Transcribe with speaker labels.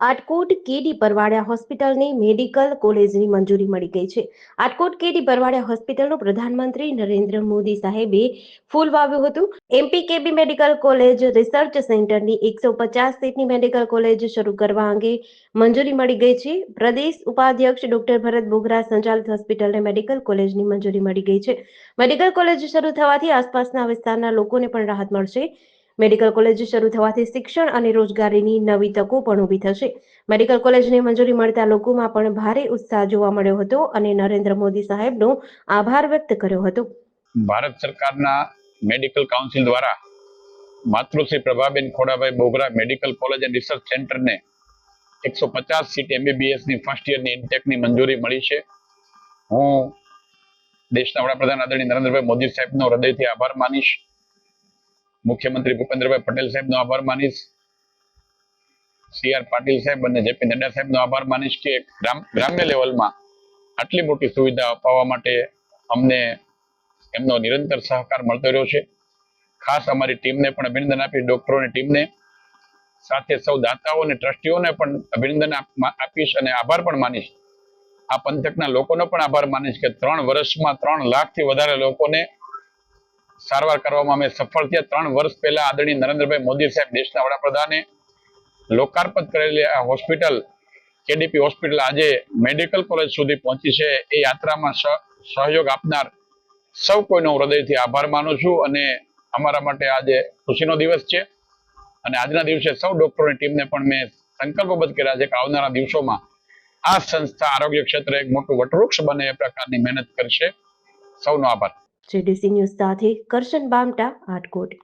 Speaker 1: આટકોટ કેડી પરવાડિયા હોસ્પિટલની મેડિકલ કોલેજની મંજૂરી મળી ગઈ છે. આટકોટ કેડી પરવાડિયા હોસ્પિટલનું પ્રધાનમંત્રી નરેન્દ્ર મોદી સાહેબે ફૂલ વાવ્યું હતું. એમપીકેબી મેડિકલ કોલેજ રિસર્ચ સેન્ટરની એકસો પચાસ સીટની મેડિકલ કોલેજ શરૂ કરવા અંગે મંજૂરી મળી ગઈ છે. પ્રદેશ ઉપાધ્યક્ષ ડોક્ટર ભરત બોગરા સંચાલિત હોસ્પિટલને મેડિકલ કોલેજની મંજૂરી મળી ગઈ છે. મેડિકલ કોલેજ શરૂ થવાથી આસપાસના વિસ્તારના લોકોને પણ રાહત મળશે. મેડિકલ કોલેજ શરૂ થવાથી શિક્ષણ અને રોજગારીની નવી તકો પણ ઊભી થશે. મેડિકલ કોલેજને મંજૂરી મળતા લોકોમાં પણ ભારે ઉત્સાહ જોવા મળ્યો હતો અને નરેન્દ્ર મોદી સાહેબનો આભાર વ્યક્ત કર્યો હતો.
Speaker 2: ભારત સરકારના મેડિકલ કાઉન્સિલ દ્વારા માતૃશ્રી Prabhaben Khodabhai Bogra medical college and research સેન્ટરને એકસો પચાસ સીટ એમબીબીએસની ફર્સ્ટ યરની ઇન્ટેકની મંજૂરી મળી છે. હું દેશના વડાપ્રધાન આદરણીય નરેન્દ્રભાઈ મોદી સાહેબનો હૃદયથી આભાર માનીશ. મુખ્યમંત્રી ભૂપેન્દ્રભાઈ પટેલ સાહેબનો આભાર માનીશ. સી આર પાટીલ સાહેબ અને જેપી નડ્ડા સાહેબનો આભાર માનીશ કે ગ્રામ્ય લેવલમાં આટલી મોટી સુવિધા અપાવવા માટે અમને એમનો નિરંતર સહકાર મળતો રહ્યો છે. ખાસ અમારી ટીમને પણ અભિનંદન આપી, ડોક્ટરોની ટીમને. સાથે સૌ દાતાઓ અને ટ્રસ્ટીઓને પણ અભિનંદન આપીશ અને આભાર પણ માનીશ. આ પંથકના લોકોનો પણ આભાર માનીશ કે ત્રણ વર્ષમાં ત્રણ લાખથી વધારે લોકોને સારવાર કરવામાં અમે સફળ થયા. ત્રણ વર્ષ પહેલા આદરણીય નરેન્દ્રભાઈ મોદી સાહેબ દેશના વડાપ્રધાને લોકાર્પણ કરેલી આ હોસ્પિટલ, કેડીપી હોસ્પિટલ આજે મેડિકલ કોલેજ સુધી પહોંચી છે. એ યાત્રામાં સહયોગ આપનાર સૌ કોઈનો હૃદયથી આભાર માનું છું અને અમારા માટે આજે ખુશીનો દિવસ છે. અને આજના દિવસે સૌ ડોક્ટરોની ટીમને પણ મેં સંકલ્પબદ્ધ કર્યા છે કે આવનારા દિવસોમાં આ સંસ્થા આરોગ્ય ક્ષેત્રે એક મોટું વટવૃક્ષ બને એ પ્રકારની મહેનત કરશે. સૌનો આભાર.
Speaker 1: જેડીસી ન્યૂઝ સાથે કરશન બામટા આટકોટ